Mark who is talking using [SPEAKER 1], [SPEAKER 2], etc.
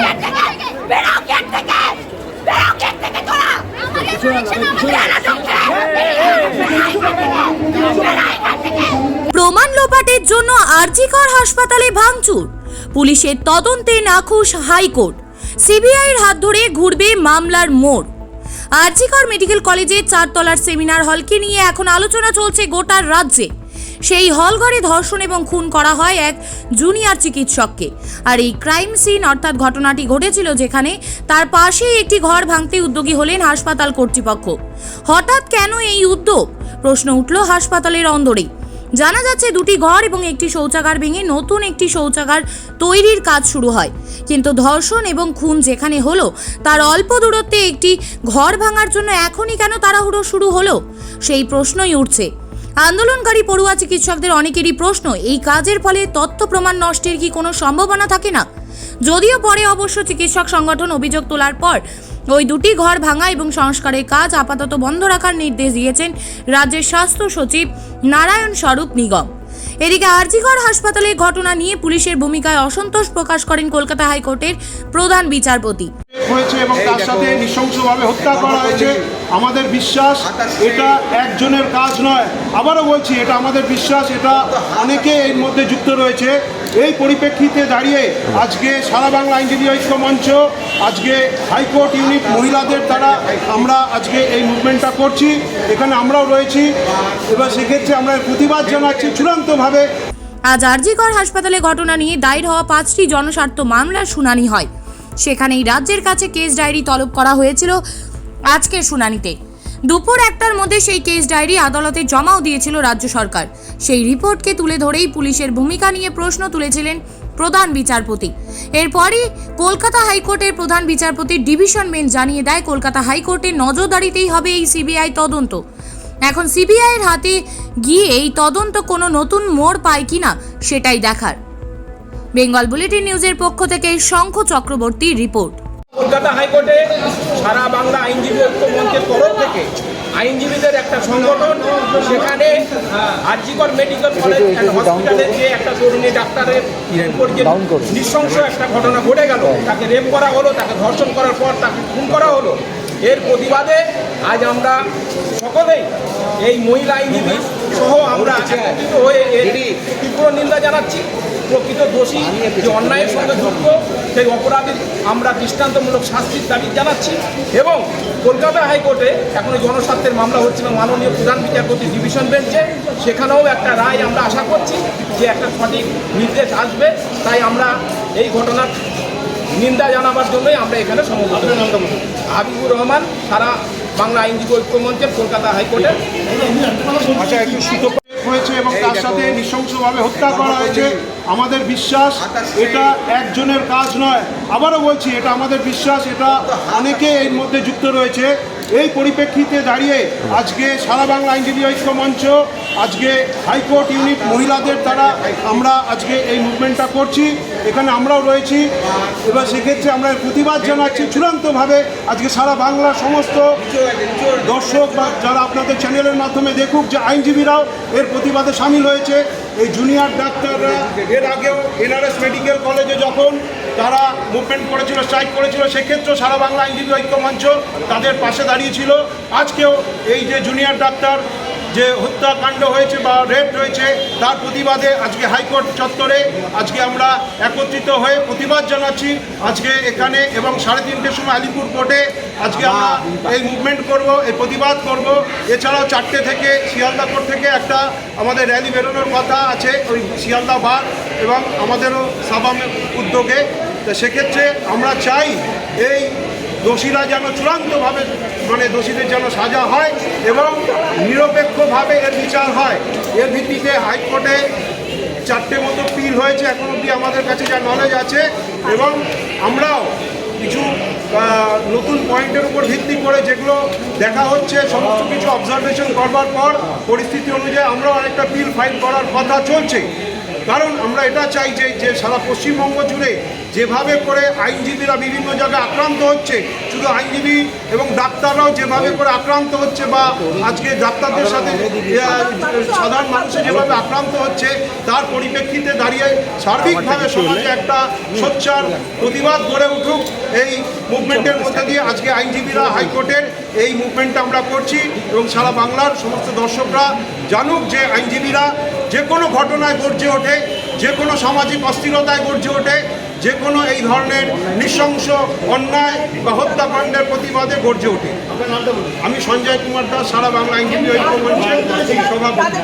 [SPEAKER 1] Gate gate.
[SPEAKER 2] প্রমাণ লোপাটের জন্য আরজিকর হাসপাতালে ভাঙচুর। পুলিশের তদন্তে নাখুশ হাইকোর্ট। সিবিআইয়ের হাত ধরে ঘুরবে মামলার মোড়। আরজিকর মেডিকেল কলেজের চারতলার সেমিনার হলকে নিয়ে এখন আলোচনা চলছে গোটার রাজ্যে। সেই হলঘরে ধর্ষণ এবং খুন করা হয় এক জুনিয়র চিকিৎসককে। আর এই ক্রাইম সিন অর্থাৎ ঘটনাটি ঘটেছিল যেখানে তার পাশেই একটি ঘর ভাঙতে উদ্যোগী হলেন হাসপাতাল কর্তৃপক্ষ। হঠাৎ কেন এই উদ্যোগ? প্রশ্ন উঠল হাসপাতালের অন্দরেই জানা যাচ্ছে দুটি ঘর এবং একটি শৌচাগার ভেঙে নতুন একটি শৌচাগার তৈরির কাজ শুরু হয়। কিন্তু ধর্ষণ এবং খুন যেখানে হলো, তার অল্প দূরত্বে একটি ঘর ভাঙার জন্য এখনই কেন তাড়াহুড়ো শুরু হলো? সেই প্রশ্নই উঠছে। আন্দোলনকারী পড়ুয়া চিকিৎসকদের অনেকেরই প্রশ্ন, এই কাজের ফলে তথ্য প্রমাণ নষ্টের কি কোনো সম্ভাবনা থাকে না? যদিও পরে অবশ্য চিকিৎসক সংগঠন অভিযোগ তোলার পর, ওই দুটি ঘর ভাঙা এবং সংস্কারের কাজ আপাতত বন্ধ রাখার নির্দেশ দিয়েছেন রাজ্যের স্বাস্থ্য সচিব নারায়ণ স্বরূপ নিগম। এদিকে আরজিকর হাসপাতালে ঘটনা নিয়ে পুলিশের ভূমিকায় অসন্তোষ প্রকাশ করেন কলকাতা হাইকোর্টের প্রধান বিচারপতি।
[SPEAKER 3] হয়েছে এবং তার সাথে নৃশংসভাবে হত্যা করা হয়েছে। আমাদের বিশ্বাস এটা একজনের কাজ নয়। আবারও বলছি এটা আমাদের বিশ্বাস এটা অনেকে এর মধ্যে যুক্ত রয়েছে। এই পরিপ্রেক্ষিতে দাঁড়িয়ে আজকে সারা বাংলা আইনজীবী ঐক্য মঞ্চ আজকে হাইকোর্ট ইউনিট মহিলাদের দ্বারা আমরা আজকে এই মুভমেন্টটা করছি। এখানে আমরাও রয়েছি। এবার সেক্ষেত্রে আমরা প্রতিবাদ জানাচ্ছি চূড়ান্তভাবে।
[SPEAKER 2] আজ আরজিকর হাসপাতালে ঘটনা নিয়ে দায়ের হওয়া পাঁচটি জনস্বার্থ মামলার শুনানি হয়। সেখানেই রাজ্যের কাছে কেস ডায়েরি তলব করা হয়েছিল আজকের শুনানিতে। দুপুর একটার মধ্যে সেই কেস ডায়েরি আদালতে জমাও দিয়েছিল রাজ্য সরকার। সেই রিপোর্টকে তুলে ধরেই পুলিশের ভূমিকা নিয়ে প্রশ্ন তুলেছিলেন প্রধান বিচারপতি। এরপরই কলকাতা হাইকোর্টের প্রধান বিচারপতির ডিভিশন বেঞ্চ জানিয়ে দেয়, কলকাতা হাইকোর্টের নজরদারিতেই হবে এই সিবিআই তদন্ত। এখন সিবিআইয়ের হাতে গিয়ে এই তদন্ত কোনো নতুন মোড় পায় কিনা সেটাই দেখার। বেঙ্গল বুলেটিন নিউজের পক্ষ থেকে শঙ্খ চক্রবর্তী রিপোর্ট।
[SPEAKER 4] কলকাতা হাইকোর্টে সারা বাংলা আইনজীবী ঐক্য মঞ্চের তরফ থেকে আইনজীবীদের একটা সংগঠন সেখানে আরজিকর মেডিকেল কলেজ অ্যান্ড হসপিটালের যে একটা তরুণী ডাক্তারের উপর যে নৃশংস একটা ঘটনা ঘটে গেল তাকে রেপ করা হলো তাকে ধর্ষণ করার পর তাকে খুন করা হলো। এর প্রতিবাদে আজ আমরা সকলেই এই মহিলা আইনজীবী সহ আমরা একত্রিত হয়ে এর তীব্র নিন্দা জানাচ্ছি। প্রকৃত দোষী, যে অন্যায়ের সঙ্গে যুক্ত, সেই অপরাধী আমরা দৃষ্টান্তমূলক শাস্তির দাবি জানাচ্ছি এবং কলকাতা হাইকোর্টে এখন জনস্বার্থের মামলা হচ্ছে হচ্ছিল মাননীয় প্রধান বিচারপতি ডিভিশন বেঞ্চে, সেখানেও একটা রায় আমরা আশা করছি যে একটা সঠিক নির্দেশ আসবে। তাই আমরা এই ঘটনার নিন্দা জানাবার জন্যই আমরা এখানে সমবেত। হাবিবুর রহমান, সারা বাংলা আইনজীবী ঐক্য মঞ্চের কলকাতা হাইকোর্টের।
[SPEAKER 3] আচ্ছা হয়েছে এবং তার সাথে নৃশংসভাবে হত্যা করা হয়েছে। আমাদের বিশ্বাস এটা একজনের কাজ নয়। আবারও বলছি এটা আমাদের বিশ্বাস এটা অনেকে এর মধ্যে যুক্ত রয়েছে। এই পরিপ্রেক্ষিতে দাঁড়িয়ে আজকে সারা বাংলা আইনজীবী ঐক্য মঞ্চ আজকে হাইকোর্ট ইউনিট মহিলাদের দ্বারা আমরা আজকে এই মুভমেন্টটা করছি। এখানে আমরাও রয়েছি। এবার সেক্ষেত্রে আমরা প্রতিবাদ জানাচ্ছি চূড়ান্তভাবে। আজকে সারা বাংলার সমস্ত দর্শক বা যারা আপনাদের চ্যানেলের মাধ্যমে দেখুক যে আইনজীবীরাও এর প্রতিবাদে সামিল হয়েছে। এই জুনিয়র ডাক্তাররা, এর আগেও এনআরএস মেডিকেল কলেজে যখন তারা মুভমেন্ট করেছিল, স্ট্রাইক করেছিল, সেক্ষেত্রেও সারা বাংলা আইনজীবী ঐক্য মঞ্চ তাদের পাশে দাঁড়িয়েছিল আজকেও এই যে জুনিয়র ডাক্তার, যে হত্যাকাণ্ড হয়েছে বা রেপ হয়েছে তার প্রতিবাদে আজকে হাইকোর্ট চত্বরে আজকে আমরা একত্রিত হয়ে প্রতিবাদ জানাচ্ছি আজকে এখানে এবং সাড়ে তিনটের সময় আলিপুর কোর্টে আজকে আমরা এই মুভমেন্ট করব এই প্রতিবাদ করব। এছাড়াও চারটে থেকে শিয়ালদা কোর্ট থেকে একটা আমাদের র্যালি বেরোনোর কথা আছে ওই শিয়ালদা বার এবং আমাদেরও সাবামের উদ্যোগে। তো সেক্ষেত্রে আমরা চাই এই দোষীরা যেন চূড়ান্তভাবে মানে দোষীদের যেন সাজা হয় এবং নিরপেক্ষভাবে এর বিচার হয়। এর ভিত্তিতে হাইকোর্টে চারটে মতো পিল হয়েছে, এখন অবধি আমাদের কাছে যা নলেজ আছে এবং আমরাও কিছু নতুন পয়েন্টের উপর ভিত্তি করে যেগুলো দেখা হচ্ছে, সমস্ত কিছু অবজারভেশন করবার পর পরিস্থিতি অনুযায়ী আমরাও অনেকটা পিল ফাইল করার কথা চলছে। কারণ আমরা এটা চাই যে যে সারা পশ্চিমবঙ্গ জুড়ে যেভাবে করে আইনজীবীরা বিভিন্ন জায়গায় আক্রান্ত হচ্ছে, শুধু আইনজীবী এবং ডাক্তাররাও যেভাবে করে আক্রান্ত হচ্ছে বা আজকে ডাক্তারদের সাথে সাধারণ মানুষের যেভাবে আক্রান্ত হচ্ছে, তার পরিপ্রেক্ষিতে দাঁড়িয়ে সার্বিকভাবে সমাজে একটা সোচ্চার প্রতিবাদ গড়ে উঠুক এই মুভমেন্টের মধ্যে দিয়ে আজকে আইনজীবীরা হাইকোর্টের এই মুভমেন্টটা আমরা করছি এবং সারা বাংলার সমস্ত দর্শকরা জানুক যে আইনজীবীরা যে কোনো ঘটনায় গর্জে ওঠে, যে কোনো সামাজিক অস্থিরতায় গর্জে ওঠে, যে কোনো এই ধরনের নৃশংস অন্যায় বা হত্যাকাণ্ডের প্রতিবাদে গর্জে ওঠে। আমি সঞ্জয় কুমার দাস, সারা বাংলা ঐক্য সভাপতি।